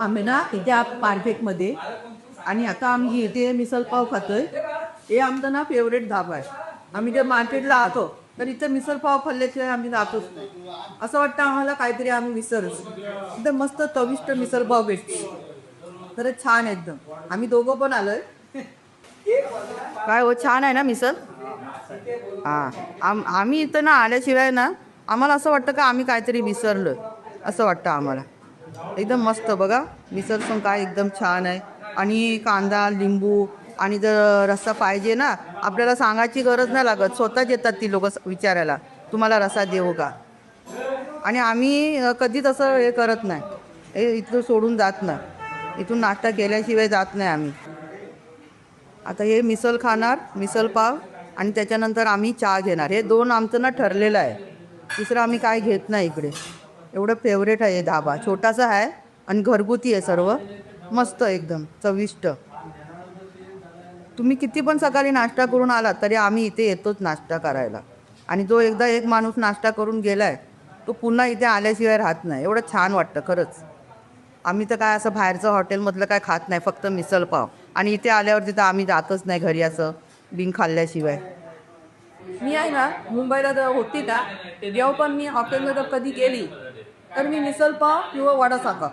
आम्ही ना इथे पारफेकमध्ये आणि आता आम्ही इथे मिसळपाव खातोय. हे आमचं ना फेवरेट धाबा आहे. आम्ही जर मार्केटला राहतो तर इथं मिसळपाव खाल्ल्याशिवाय आम्ही राहतोच नाही. असं वाटतं आम्हाला काहीतरी आम्ही विसरच एकदम मस्त चविष्ट मिसळपाव भेटते. खरंच छान आहे एकदम. आम्ही दोघं पण आलोय. काय हो छान आहे ना मिसळ? हां. आम आम्ही इथं ना आल्याशिवाय ना आम्हाला असं वाटतं का आम्ही काहीतरी विसरलो असं वाटतं आम्हाला. एकदम मस्त बघा. मिसळ पण काय एकदम छान आहे. आणि कांदा लिंबू आणि जर रस्सा पाहिजे ना आपल्याला सांगायची गरज नाही लागत. स्वतःच येतात ती लोक विचारायला. तुम्हाला रस्सा देऊ का? आणि आम्ही कधीच असं हे करत नाही. हे इथं सोडून जात नाही. इथून नाश्ता केल्याशिवाय जात नाही आम्ही. आता हे मिसळ खाणार मिसळ पाव आणि त्याच्यानंतर आम्ही चहा घेणार. हे दोन आमचं ना ठरलेलं आहे. तिसरं आम्ही काय घेत नाही इकडे. एवढं फेवरेट आहे धाबा छोटासा आहे आणि घरगुती आहे सर्व. मस्त एकदम. चविष्ट. तुम्ही किती पण सकाळी नाश्ता करून आलात तरी आम्ही इथे येतोच नाश्ता करायला. आणि जो एकदा एक माणूस नाश्ता करून गेलाय तो पुन्हा इथे आल्याशिवाय राहत नाही. एवढं छान वाटतं खरंच. आम्ही तर काय असं बाहेरचं हॉटेलमधलं काय खात नाही फक्त मिसळ पाव. आणि इथे आल्यावर तिथं आम्ही जातच नाही घरी असं बिन खाल्ल्याशिवाय. मी आहे ना मुंबईला जर होती ना जेव्हा पण मी हॉटेलमध्ये जर कधी गेली. तर मी मिसळपाव किंवा वडा साखर.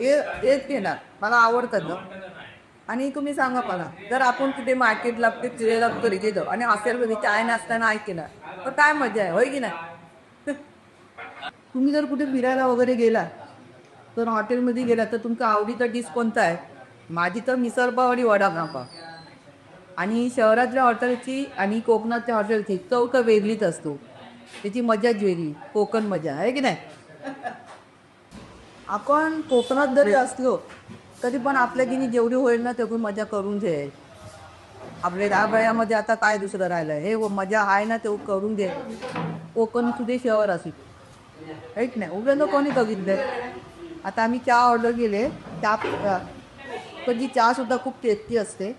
हे हेच घेणार. मला आवडतं ना. आणि तुम्ही सांगा मला जर आपण तिथे मार्केटला ते फिरायला तरी गेलो आणि हॉटेलमध्ये चाय नसताना ऐकणार तर काय मजा आहे? होय की नाही? तुम्ही जर कुठे फिरायला वगैरे गेला तर हॉटेलमध्ये गेला तर तुमचा आवडीचा डिश कोणता आहे? माझी तर मिसळपाव आणि वडापाव आणि शहरातल्या हॉटेलची आणि कोकणातल्या हॉटेलची चव तर वेगळीच असतो. त्याची मजाच वेगळी कोकण मजा. आहे की नाही? आपण कोकणात जरी असलो तरी पण आपल्या गिनी जेवढी होईल ना तेवढी मजा करून घे आपल्या राबळ्यामध्ये आता काय दुसरं राहिलं हे व मजा आहे ना तेवढं करून घे. कोकण तुझे शहर असू ऐक नाही उभ्यानं कोणी बघितलं आता आम्ही चहा ऑर्डर केले. चहा कधी चहासुद्धा खूप टेस्टी असते.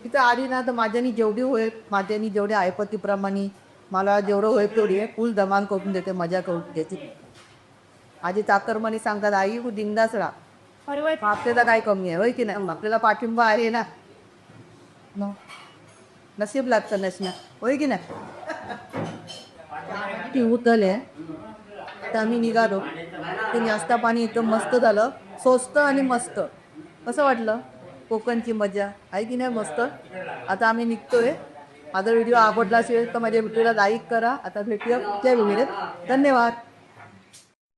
तिथं आली ना तर माझ्यानी जेवढी होईल माझ्यानी जेवढ्या ऐपतीप्रमाणे मला जेवढं होईल तेवढी आहे फुल धमाल करून देते मजा करून देते. आजी चाकरमानी सांगतात आई दिंदाच राहा. मग आपल्याला काय कमी आहे होय की नाही? मग आपल्याला पाठिंबा आहे ना. मग नशीब लागतं नसणं होय की नाही? ती उतले तर आम्ही निघालो. ते नाश्ता पाणी एकदम मस्त झालं. स्वस्त आणि मस्त. कसं वाटलं? कोकणची मजा आहे की नाही मस्त? आता आम्ही निघतोय. माझा व्हिडिओ आवडला असेल तर माझ्या व्हिडिओला लाईक करा. आता भेटूया पुढच्या व्हिडिओत धन्यवाद.